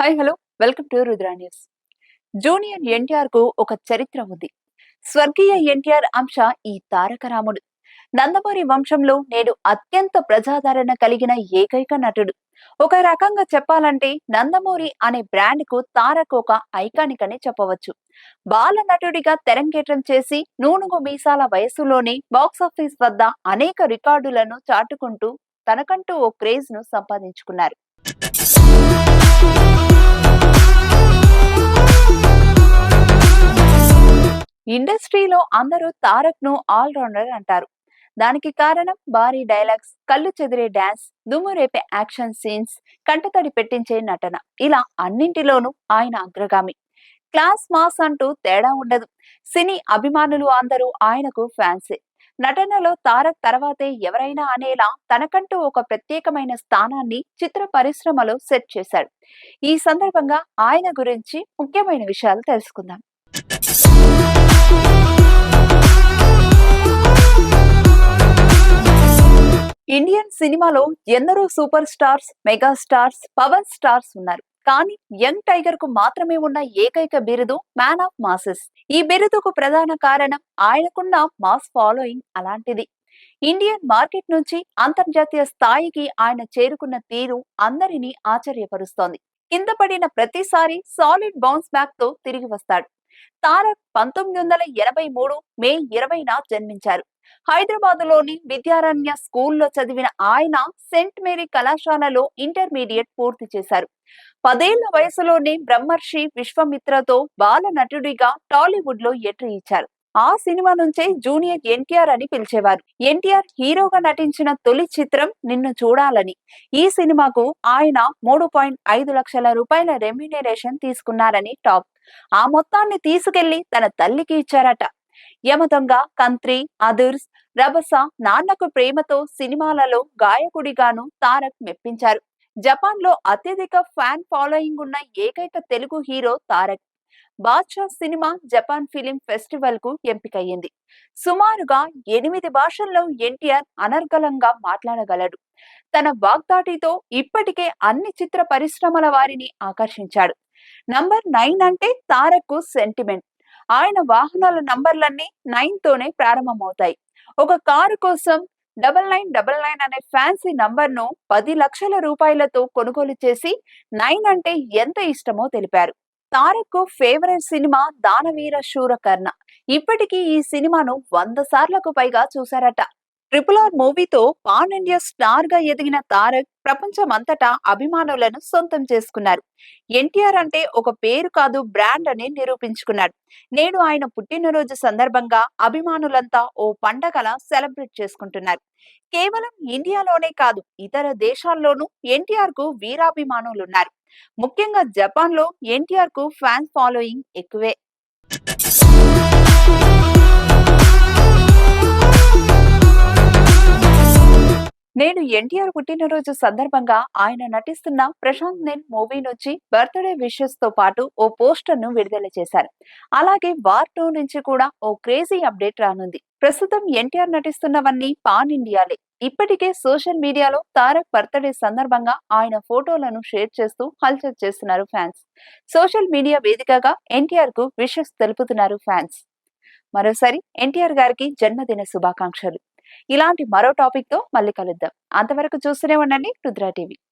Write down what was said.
Hi hello. Welcome to Rudra news. Junior ఎన్టీఆర్కు ఒక చరిత్ర ఉంది. స్వర్గీయ ఎన్టీఆర్ అంశ ఈ తారక రాముడు. నందమూరి వంశంలో నేడు అత్యంత ప్రజాదరణ కలిగిన ఏకైక నటుడు. ఒక రకంగా చెప్పాలంటే నందమూరి అనే బ్రాండ్కు తారక్ ఒక ఐకానిక్ అని చెప్పవచ్చు. బాల నటుడిగా తెరంగేట్రం చేసి నూనుగు మీసాల వయసులోనే బాక్సాఫీస్ వద్ద అనేక రికార్డులను చాటుకుంటూ తనకంటూ ఓ క్రేజ్ను సంపాదించుకున్నారు. ఇండస్ట్రీలో అందరూ తారక్ను ఆల్రౌండర్ అంటారు. దానికి కారణం భారీ డైలాగ్స్ కళ్ళు చెదిరే డాన్స్ దుమ్ము రేపే యాక్షన్ సీన్స్ కంటతడి పెట్టించే నటన. ఇలా అన్నింటిలోనూ ఆయన అగ్రగామి. క్లాస్ మాస్ అంటూ తేడా ఉండదు. సినీ అభిమానులు అందరూ ఆయనకు ఫ్యాన్సే. నటనలో తారక్ తర్వాతే ఎవరైనా అనేలా తనకంటూ ఒక ప్రత్యేకమైన స్థానాన్ని చిత్ర పరిశ్రమలో సెట్ చేశాడు. ఈ సందర్భంగా ఆయన గురించి ముఖ్యమైన విషయాలు తెలుసుకుందాం. ఇండియన్ సినిమాలో ఎందరో super stars mega stars power stars ఉన్నారు. కానీ యంగ్ టైగర్కు మాత్రమే ఉన్న ఏకైక బిరుదు మ్యాన్ ఆఫ్ మాసెస్. ఈ బిరుదుకు ప్రధాన కారణం ఆయనకున్న మాస్ ఫాలోయింగ్ అలాంటిది. ఇండియన్ మార్కెట్ నుంచి అంతర్జాతీయ స్థాయికి ఆయన చేరుకున్న తీరు అందరినీ ఆశ్చర్యపరుస్తోంది. కింద పడిన ప్రతిసారి సాలిడ్ బౌన్స్ బ్యాక్తో తిరిగి వస్తాడు. తారక్ పంతొమ్మిది వందల ఎనభై మూడు మే ఇరవైన జన్మించారు. హైదరాబాద్లోని విద్యారణ్య స్కూల్లో చదివిన ఆయన సెంట్ మేరీ కళాశాలలో ఇంటర్మీడియట్ పూర్తి చేశారు. పదేళ్ళ వయసులోనే బ్రహ్మర్షి విశ్వమిత్రతో బాల నటుడిగా టాలీవుడ్లో ఎంట్రీ ఇచ్చారు. ఆ సినిమా నుంచే జూనియర్ ఎన్టీఆర్ అని పిలిచేవారు. ఎన్టీఆర్ హీరోగా నటించిన తొలి చిత్రం నిన్ను చూడాలని. ఈ సినిమాకు ఆయన మూడు పాయింట్ ఐదు లక్షల రూపాయల రెమ్యునరేషన్ తీసుకున్నారని టాప్ ఆ మొత్తాన్ని తీసుకెళ్ళి తన తల్లికి ఇచ్చారట. యమదొంగ కంత్రి అదుర్స్ రభస నాన్నకు ప్రేమతో సినిమాలలో గాయకుడిగాను తారక్ మెప్పించారు. జపాన్లో అత్యధిక ఫ్యాన్ ఫాలోయింగ్ ఉన్న ఏకైక Telugu hero Tarak. Baadshah cinema Japan film ఫెస్టివల్కు ఎంపికయ్యింది. సుమారుగా ఎనిమిది భాషల్లో ఎన్టీఆర్ అనర్గళంగా మాట్లాడగలడు. తన వాగ్దాటితో ఇప్పటికే అన్ని చిత్ర పరిశ్రమల వారిని ఆకర్షించాడు. నంబర్ నైన్ అంటే తారక్ సెంటిమెంట్. ఆయన వాహనాల నంబర్లన్నీ నైన్ తోనే ప్రారంభమవుతాయి. ఒక కారు కోసం డబల్ నైన్ డబల్ నైన్ అనే ఫ్యాన్సీ నంబర్ను పది లక్షల రూపాయలతో కొనుగోలు చేసి నైన్ అంటే ఎంత ఇష్టమో తెలిపారు. తారక్ ఫేవరెట్ సినిమా దానవీర శూరకర్ణ. ఇప్పటికీ ఈ సినిమాను వంద సార్లకు పైగా చూశారట. ట్రిపుల్ ఆర్ మూవీతో పాన్ ఇండియా స్టార్గా ఎదిగిన తారక్ ప్రపంచం అంతటా అభిమానులను సొంతం చేసుకున్నారు. ఎన్టీఆర్ అంటే ఒక పేరు కాదు బ్రాండ్ అని నిరూపించుకున్నాడు. నేడు ఆయన పుట్టినరోజు సందర్భంగా అభిమానులంతా ఓ పండగల సెలబ్రేట్ చేసుకుంటున్నారు. కేవలం ఇండియాలోనే కాదు ఇతర దేశాల్లోనూ ఎన్టీఆర్కు వీరాభిమానులున్నారు. ముఖ్యంగా జపాన్లో ఎన్టీఆర్కు ఫ్యాన్స్ ఫాలోయింగ్ ఎక్కువే. నేడు ఎన్టీఆర్ పుట్టినరోజు సందర్భంగా ఆయన నటిస్తున్న ప్రశాంత్ నేన్ మూవీ నుంచి బర్త్డే విషెస్తో పాటు ఓ పోస్టర్ను విడుదల చేశారు. అలాగే వార్ టూ నుంచి కూడా ఓ క్రేజీ అప్డేట్ రానుంది. ప్రస్తుతం ఎన్టీఆర్ నటిస్తున్నవన్నీ పాన్ ఇండియాలే. ఇప్పటికే సోషల్ మీడియాలో తారక్ బర్త్డే సందర్భంగా ఆయన ఫోటోలను షేర్ చేస్తూ హల్చల్ చేస్తున్నారు ఫ్యాన్స్. సోషల్ మీడియా వేదికగా ఎన్టీఆర్కు విషెస్ తెలుపుతున్నారు ఫ్యాన్స్. మరోసారి ఎన్టీఆర్ గారికి జన్మదిన శుభాకాంక్షలు. ఇలాంటి మరో టాపిక్తో మళ్ళీ కలుద్దాం. అంతవరకు చూస్తూనే ఉండండి. రుద్రా టీవీ.